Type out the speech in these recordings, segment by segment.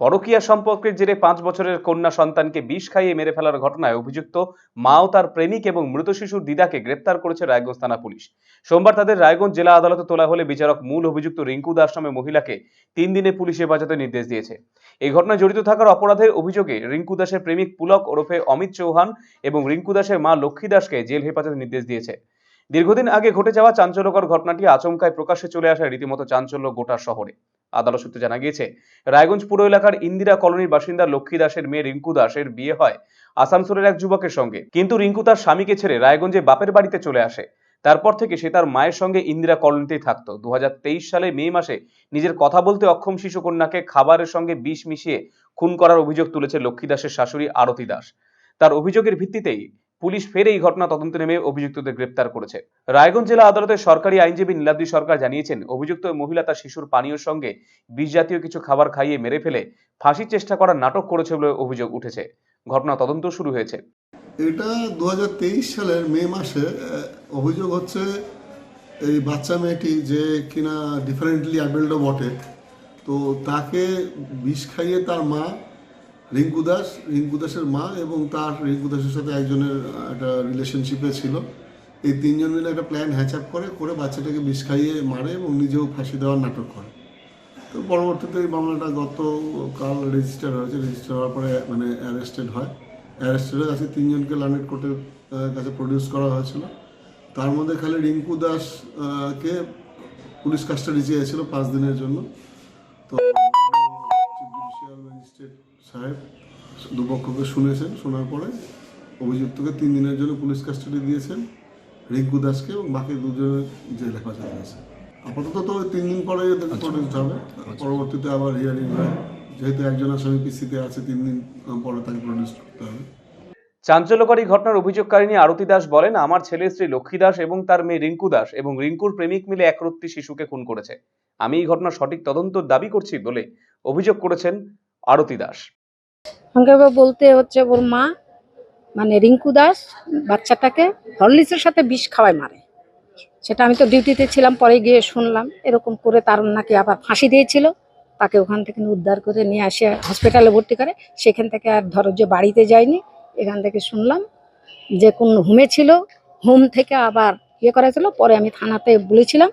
পরকীয়া সম্পর্কের জেরে পাঁচ বছরের কন্যা সন্তানকে বিষ খাইয়ে মেরে ফেলার ঘটনায় অভিযুক্ত মা ও তার প্রেমিক এবং মৃত শিশুর দিদাকে গ্রেপ্তার করেছে রায়গঞ্জ থানা পুলিশ। সোমবার তাদের রায়গঞ্জ জেলা আদালতে তোলা হলে বিচারক মূল অভিযুক্ত রিঙ্কু দাস নামে মহিলাকে তিন দিনে পুলিশ হেফাজতে নির্দেশ দিয়েছে। এই ঘটনায় জড়িত থাকার অপরাধের অভিযোগে রিঙ্কু দাসের প্রেমিক পুলক ওরফে অমিত চৌহান এবং রিঙ্কু দাসের মা লক্ষ্মী দাসকে জেল হেফাজতে নির্দেশ দিয়েছে। দীর্ঘদিন আগে ঘটে যাওয়া চাঞ্চল্যকর ঘটনাটি আচমকায় প্রকাশ্যে চলে আসায় রীতিমতো চাঞ্চল্য গোটা শহরে। আদালত সূত্রে জানা গিয়েছে, রায়গঞ্জ পুর এলাকার ইন্দিরা কলোনির বাসিন্দা লক্ষ্মী দাসের মেয়ে রিঙ্কু দাসের বিয়ে হয় আসানসোলের এক যুবকের সঙ্গে। কিন্তু রিঙ্কু তার স্বামীকে ছেড়ে রায়গঞ্জে বাপের বাড়িতে চলে আসে। তারপর থেকে সে তার মায়ের সঙ্গে ইন্দিরা কলোনিতেই থাকতো। দু সালে মে মাসে নিজের কথা বলতে অক্ষম শিশু কন্যাকে খাবারের সঙ্গে বিষ মিশিয়ে খুন করার অভিযোগ তুলেছে লক্ষ্মী দাসের শাশুড়ি আরতি দাস। তার অভিযোগের ভিত্তিতেই পুলিশ ফের এই ঘটনা তদন্তে নেমে অভিযুক্তদের গ্রেপ্তার করেছে। রায়গঞ্জ জেলা আদালতের সরকারি আইনজীবী নীলাদ্রি সরকার জানিয়েছেন, অভিযুক্ত মহিলা তার শিশুর পানীয়র সঙ্গে বিষ জাতীয় কিছু খাবার খাইয়ে মেরে ফেলে ফাঁসির চেষ্টা করার নাটক করেছে বলে অভিযোগ উঠেছে। ঘটনা তদন্ত শুরু হয়েছে। এটা দুহাজার তেইশ সালের মে মাসে অভিযোগ হচ্ছে এই বাচ্চা মেয়েটি যে কিনা ডিফারেন্টলি অ্যাবেল্ডও বটে। তো তাকে বিষ খাইয়ে তার মা রিঙ্কু দাস রিঙ্কু দাসের মা এবং তার রিঙ্কু দাসের সাথে একজনের একটা রিলেশনশিপে ছিল। এই তিনজন মিলে একটা প্ল্যান হ্যাচ আপ করে করে বাচ্চাটাকে বিষ খাইয়ে মারে এবং নিজেও ফাঁসি দেওয়ার নাটক করে। তো পরবর্তীতে এই মামলাটা গতকাল রেজিস্টার হয়েছে। রেজিস্টার হওয়ার পরে মানে অ্যারেস্টেড হয়। অ্যারেস্টেডের কাছে তিনজনকে লার্নেট কোর্টের কাছে প্রডিউস করা হয়েছিল। তার মধ্যে খালি রিঙ্কু দাস আহ, কে পুলিশ কাস্টাডি চেয়েছিল পাঁচ দিনের জন্য। তো জুডিশিয়াল ম্যাজিস্ট্রেট সাহেব দুপক্ষকে শুনেছেন শোনার পরে অভিযুক্তকে তিন দিনের জন্য পুলিশ কাস্টাডি দিয়েছেন রিঙ্কু দাসকে এবং বাকি দুজনের জেল হেফাজতে আছে আপাতত তো ওই তিন দিন পরে এদেরকে প্রডিউসড হবে পরবর্তীতে আবার হিয়ারিং হয়। যেহেতু একজন আসামি পিসিতে আছে তিন দিন পরে তাকে প্রডিউস করতে হবে। চাঞ্চল্যকরী ঘটনার অভিযোগকারিনী আরতি দাস বলেন আমার ছেলে স্ত্রী লক্ষ্মী দাস এবং তার মেয়ে রিঙ্কু দাস এবং রিঙ্কুর প্রেমিক মিলে একরত্তি শিশুকে খুন করেছে। আমি এই ঘটনার সঠিক তদন্ত দাবি করছি বলে অভিযোগ করেছেন আরতি দাস। আমাকে বলতে হচ্ছে ওর মা মানে রিঙ্কু দাস, বাচ্চাটাকে হরলিক্সের সাথে বিষ খাওয়ায় মারে। সেটা আমি তো ডিউটিতে ছিলাম, পরে গিয়ে শুনলাম, এরকম করে তার নাকি আবার ফাঁসি দিয়েছিল। তাকে ওখান থেকে উদ্ধার করে নিয়ে আসে হসপিটালে ভর্তি করে। সেখান থেকে আর ধরো যে বাড়িতে যায়নি, এখান থেকে শুনলাম যে কোন হোমে ছিল, হোম থেকে আবার ইয়ে করা ছিল পরে আমি থানাতে বলেছিলাম,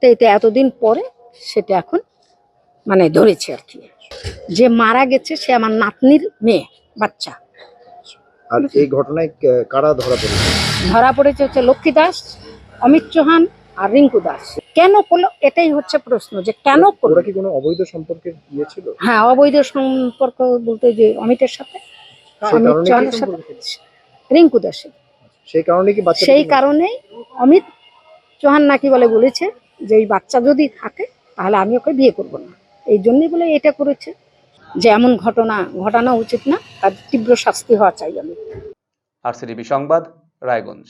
তো এতে এতদিন পরে সেটা এখন মানে ধরেছে আর কি। যে মারা গেছে সে আমার নাতনির মেয়ে বাচ্চা। আর এই ঘটনায় কারা ধরা পড়েছে? ধরা পড়েছে হচ্ছে লক্ষ্মী দাস অমিত চৌহান আর রিঙ্কু দাস। কেন করল? এটাই হচ্ছে প্রশ্ন যে কেন করল? ওরা কি কোনো অবৈধ সম্পর্কের ইয়ে ছিল? হ্যাঁ অবৈধ সম্পর্ক বলতে যে অমিতের সাথে অমিত চৌহানের সাথে রিঙ্কু দাসের। সেই কারণে কি বাচ্চা সেই কারণেই অমিত চৌহান নাকি বলে বলেছে যে এই বাচ্চা যদি থাকে তাহলে আমি ওকে বিয়ে করব না। এই জন্যই বলে এটা করেছে। যে এমন ঘটনা, ঘটানো উচিত না, তার তীব্র শাস্তি হওয়া চাই আমি। আর সংবাদ, রায়গঞ্জ।